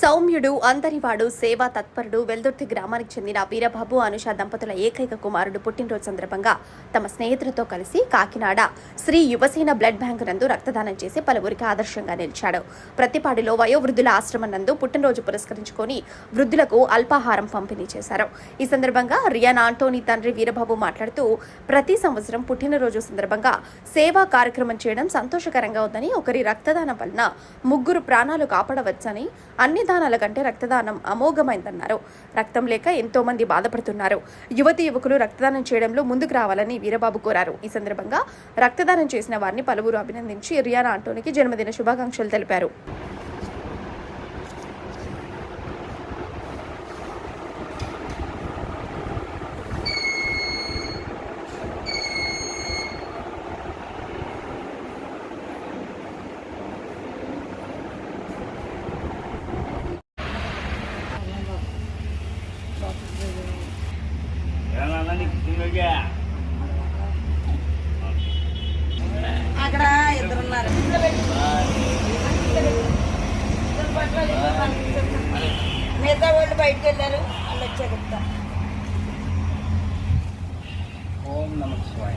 సౌమ్యుడు అందరివాడు సేవా తత్పరుడు వెల్దుర్తి గ్రామానికి చెందిన వీరబాబు అనుష దంపతుల ఏకైక కుమారుడు పుట్టినరోజు సందర్భంగా తమ స్నేహితులతో కలిసి కాకినాడ శ్రీ యువసేన బ్లడ్ బ్యాంక్ నందు రక్తదానం చేసి పలువురికి ఆదర్శంగా నిలిచాడు. ప్రతిపాడిలో వయోవృద్ధుల ఆశ్రమం నందు పుట్టినరోజు పురస్కరించుకొని వృద్ధులకు అల్పాహారం పంపిణీ చేశారు. ఈ సందర్భంగా రియాన్ ఆంటోనీ తండ్రి వీరబాబు మాట్లాడుతూ ప్రతి సంవత్సరం పుట్టినరోజు సందర్భంగా సేవా కార్యక్రమం చేయడం సంతోషకరంగా ఉందని ఒకరి రక్తదానం వలన ముగ్గురు ప్రాణాలు కాపాడవచ్చని అన్ని దానాల కంటే రక్తదానం అమోఘమైందన్నారు. రక్తం లేక ఎంతో మంది బాధపడుతున్నారు. యువతి యువకులు రక్తదానం చేయడంలో ముందుకు రావాలని వీరబాబు కోరారు. ఈ సందర్భంగా రక్తదానం చేసిన వారిని పలువురు అభినందించి రియానా ఆంటోనికి జన్మదిన శుభాకాంక్షలు తెలిపారు. అక్కడ ఇద్దరున్నారు. మిగతా వాళ్ళు బయటకు వెళ్ళారు వాళ్ళు వచ్చాక చెప్తా ఓం నమ శివాయ.